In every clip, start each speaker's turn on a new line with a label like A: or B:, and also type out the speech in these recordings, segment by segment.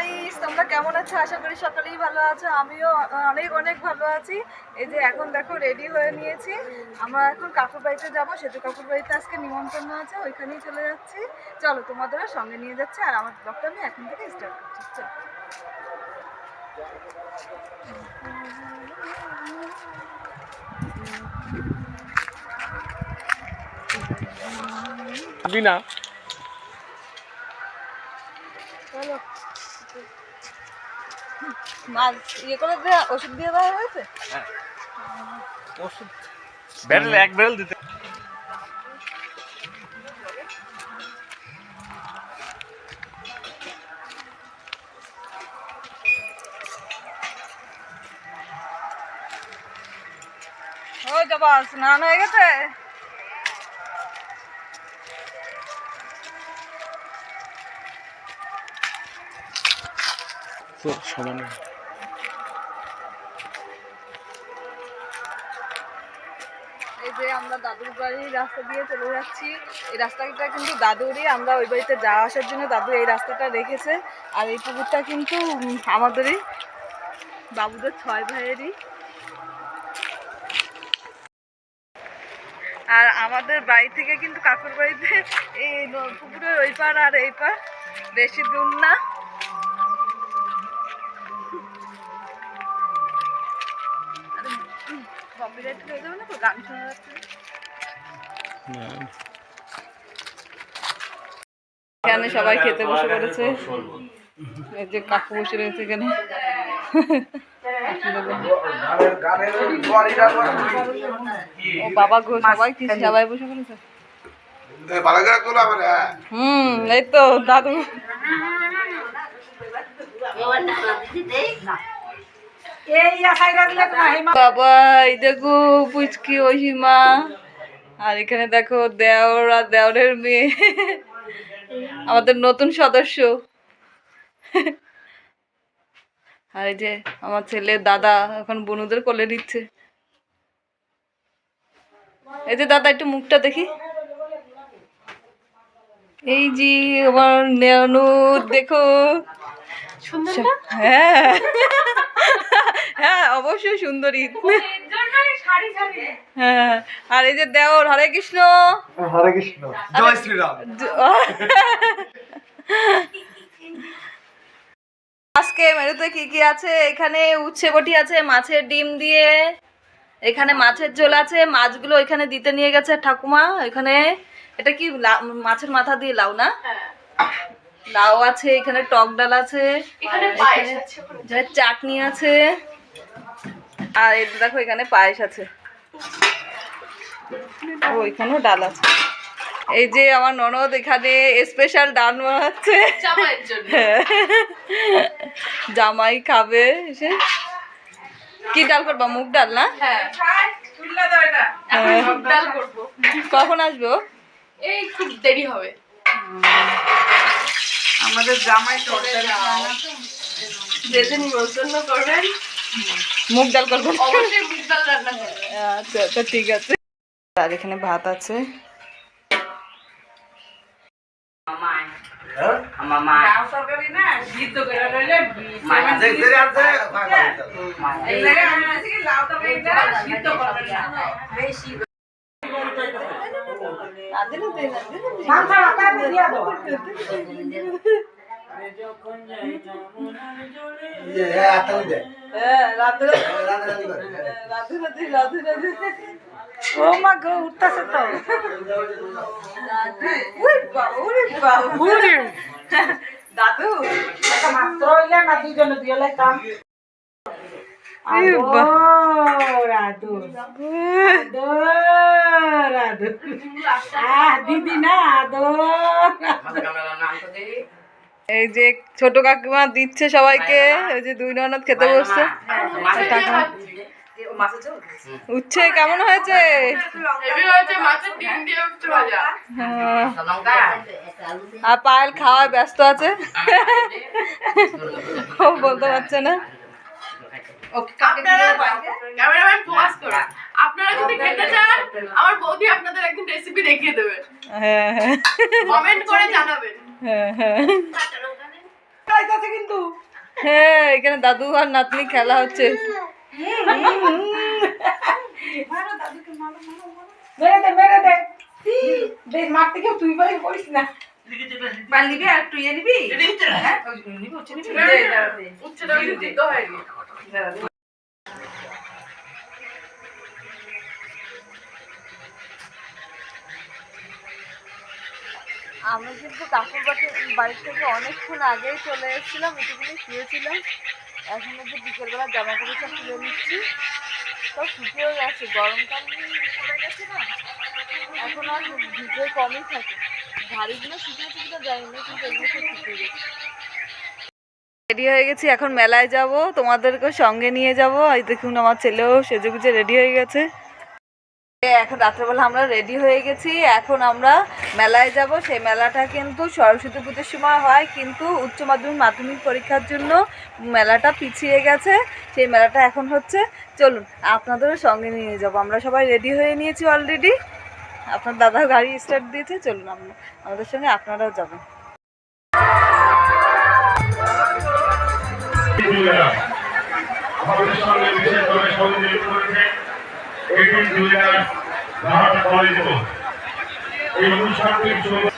A: Guys তোমরা কেমন আছো? আশা করি সকলেই ভালো আছো। আমিও অনেক অনেক ভালো আছি। এই যে এখন দেখো রেডি হয়ে নিয়েছি। আমরা এখন কাকুর বাড়িতে যাব। সেতু কাকুর বাড়িতে আজকে নিমন্ত্রণ আছে ওইখানেই চলে যাচ্ছি। চলো তোমাদেরও সঙ্গে নিয়ে যাচ্ছে আর আমার ব্লগটা আমি এখন থেকে স্টার্ট করছি। চলো।
B: বিনা।
A: চলো। মাছ ইয়ে করে দেওয়া ওষুধ দিয়ে দেওয়া হয়েছে?
B: ওষুধ। বেরেল এক দিতে।
A: ও যাবা স্নান হয়ে গেছে।
B: সমানে।
A: এই যে আমরা দাদুর বাড়ির রাস্তা দিয়ে চলে যাচ্ছি। এই রাস্তাটা কিন্তু দাদুরই, আমরা ওই বাড়িতে যাওয়া আসার জন্য দাদু এই রাস্তাটা রেখেছে। আর এই পুকুরটা কিন্তু আমাদেরই, বাবুদের ছয় ভাইয়েরই। আর আমাদের বাড়ি থেকে কিন্তু কাকুর বাড়িতে এই পুকুরের ওই পার আর এই পার বেশি দূর না। কপিরাইট হয়ে যাবে না তো গান শোনা যাচ্ছে এখানে সবাই খেতে বসে পড়েছে এই যে কাকু বসে রয়েছে এখানে ও বাবা গো সবাই কি সবাই বসে পড়েছে হুম এই তো দাদু বাবা দেখো, পুচকি আর এখানে দেখো, দেওর আর দেওরের মেয়ে। আমাদের নতুন সদস্য। আর এই যে আমার ছেলের দাদা, এখন বনুদের কোলে নিচ্ছে। এই যে দাদা, একটু মুখটা দেখি। এই যে আমার নেনু দেখো। হ্যাঁ। হ্যাঁ অবশ্যই সুন্দরী। হ্যাঁ। আর এই যে দেওর হরে কৃষ্ণ।
C: হরে কৃষ্ণ। জয় শ্রীরাম।
A: আজকে মেনুতে কি কি আছে? এখানে উচ্ছে বটি আছে মাছের ডিম দিয়ে। এখানে মাছের ঝোল আছে মাছগুলো এখানে দিতে নিয়ে গেছে ঠাকুমা। এখানে এটা কি লা- মাছের মাথা দিয়ে লাউ না? লাউ আছে এখানে টক ডাল আছে চাটনি আছে আর এটা দেখো এখানে পায়েস আছে। ও এখানেও ডাল আছে। এই যে আমার ননদ এখানে স্পেশাল ডাল বানাচ্ছে। হ্যাঁ। জামাই খাবে এসে। কি ডাল করবা মুগ ডাল না? হ্যাঁ। কখন আসবে?
D: এই খুব দেরি হবে।
A: আমাদের জামাই
D: যেদিন নিমন্ত্রণ করবেন
A: মুগ ডাল
D: করবেন
A: আচ্ছা আচ্ছা ঠিক আছে আর এখানে ভাত আছে হ্যাঁ রাতে রাতে রাতে রাতে রাতে ও মা গো উঠতেছে তো উই বাবা দাদু এই বা- এই যে ছোট কাকিমা দিচ্ছে সবাইকে এই যে দুই ননদ খেতে বসছে। উচ্ছে কেমন হয়েছে?
D: হেভি হয়েছে মাছের ডিম দিয়ে উঠছে ভাজা।
A: হ্যাঁ। আর পায়েল খাওয়ায় ব্যস্ত আছে। ও বলতে পারছে না।
D: ক্যামেরাম্যান ফোকাস করুন আপনারা যদি খেতে চান আমার বৌদি আপনাদের একদিন রেসিপি দেখিয়ে দেবে।
A: হ্যাঁ হ্যাঁ।
D: কমেন্ট করে জানাবেন।
A: হ্যাঁ হ্যাঁ? কিন্তু। হ্যাঁ এখানে দাদু আর নাতনি খেলা হচ্ছে।
E: মেরে দে মেরে দে। দেখ মারতে কেউ তুই বলে করিস না।
A: নিবি আর তুই নিবি?
E: হ্যাঁ
D: উচ্চটা
A: আমরা কিন্তু কাকুর বাড়ি থেকে অনেকক্ষণ আগেই চলে এসেছিলাম একটুখানি শুয়েছিলাম। এখন যে বিকেলবেলা জামা কাপড় সব তুলে নিচ্ছি। সব শুকিয়েও গেছে, গরমকাল পড়ে গেছে না। এখন আর ভিজে কমই থাকে। ভারীগুলো শুকিয়েছে কিনা জানি না কিন্তু এগুলো শুকিয়ে গেছে। রেডি হয়ে গেছি, এখন মেলায় যাব। তোমাদেরকে সঙ্গে নিয়ে যাব। এই দেখুন, আমার ছেলেও সেজে গুজে রেডি হয়ে গেছে। এখন রাত্রেবেলা আমরা রেডি হয়ে গেছি। এখন আমরা মেলায় যাব। সেই মেলাটা কিন্তু সরস্বতী পুজোর সময় হয়, কিন্তু উচ্চ মাধ্যমিক মাধ্যমিক পরীক্ষার জন্য মেলাটা পিছিয়ে গেছে। সেই মেলাটা এখন হচ্ছে, চলুন আপনাদেরও সঙ্গে নিয়ে যাব। আমরা সবাই রেডি হয়ে নিয়েছি অলরেডি আপনার দাদা গাড়ি স্টার্ট দিয়েছে, চলুন আমরা, আমাদের সঙ্গে আপনারাও যাবেন।
F: আমাদের সঙ্গে বিশেষভাবে এটিন জুয়েলার রাহাট কলেজ এই অনুষ্ঠানটির শুরু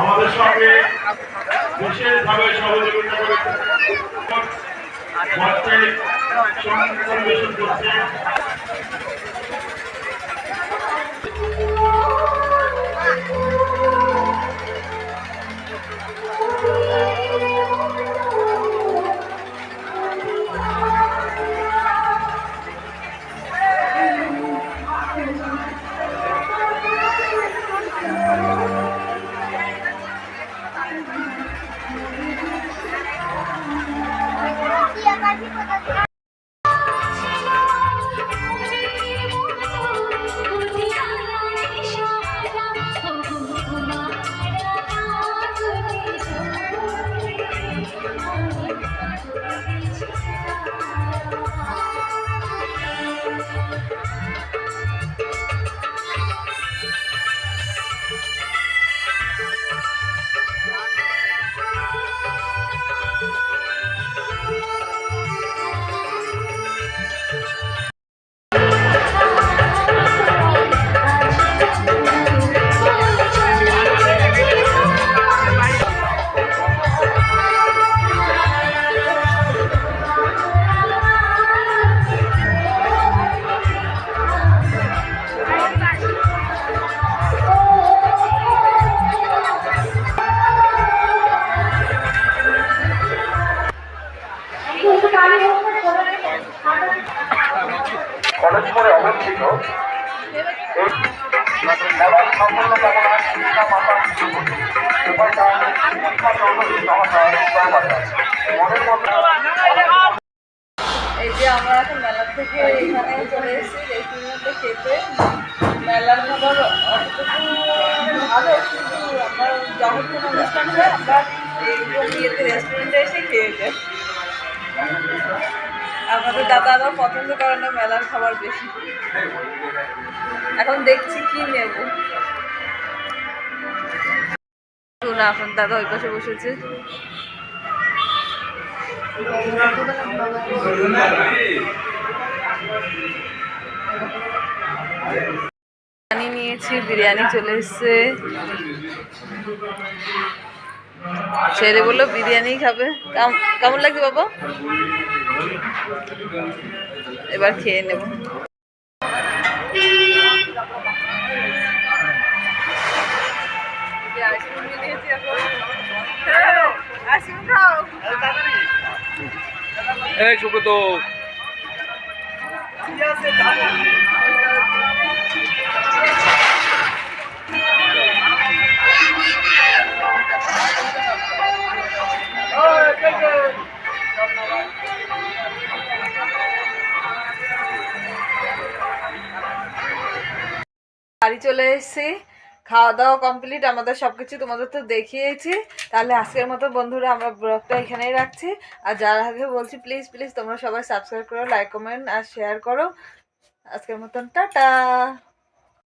F: আমাদের সঙ্গে বিশেষভাবে সহযোগিতা করেছে পরিবেশন করছে। কলেজ মোড়ে অবস্থিত। এই মেলার সম্পূর্ণ কামনা শিক্ষা মাতা
A: এই যে আমরা এখন মেলার থেকে এখানে চলে এসেছি রেস্টুরেন্টে খেতে। মেলার খাবার অতটুকু ভালো, কিন্তু আমরা যখন অনুষ্ঠান হয়, আমরা এইরকম ইয়েতে রেস্টুরেন্টে এসে খেয়ে যাই। আমাদের দাদা আবার পছন্দ করে না মেলার খাবার বেশি। এখন দেখছি কি নেব। না, আপনার দাদা ওই পাশে বসেছে। বিরিয়ানি নিয়েছি, বিরিয়ানি চলে এসছে। ছেড়ে বলল বিরিয়ানি খাবে। কেম- কেমন লাগছে বাবা? এবার খেয়ে নেব।
B: সুব্রত।
A: বাড়ি চলে এসেছি। খাওয়া দাওয়া কমপ্লিট আমাদের সব কিছু তোমাদের তো দেখিয়েছি। তাহলে আজকের মতো বন্ধুরা, আমরা ব্লগটা এখানেই রাখছি। আর যার আগে বলছি প্লিজ প্লিজ তোমরা সবাই সাবস্ক্রাইব করো লাইক কমেন্ট আর শেয়ার করো। আজকের মতন, টাটা!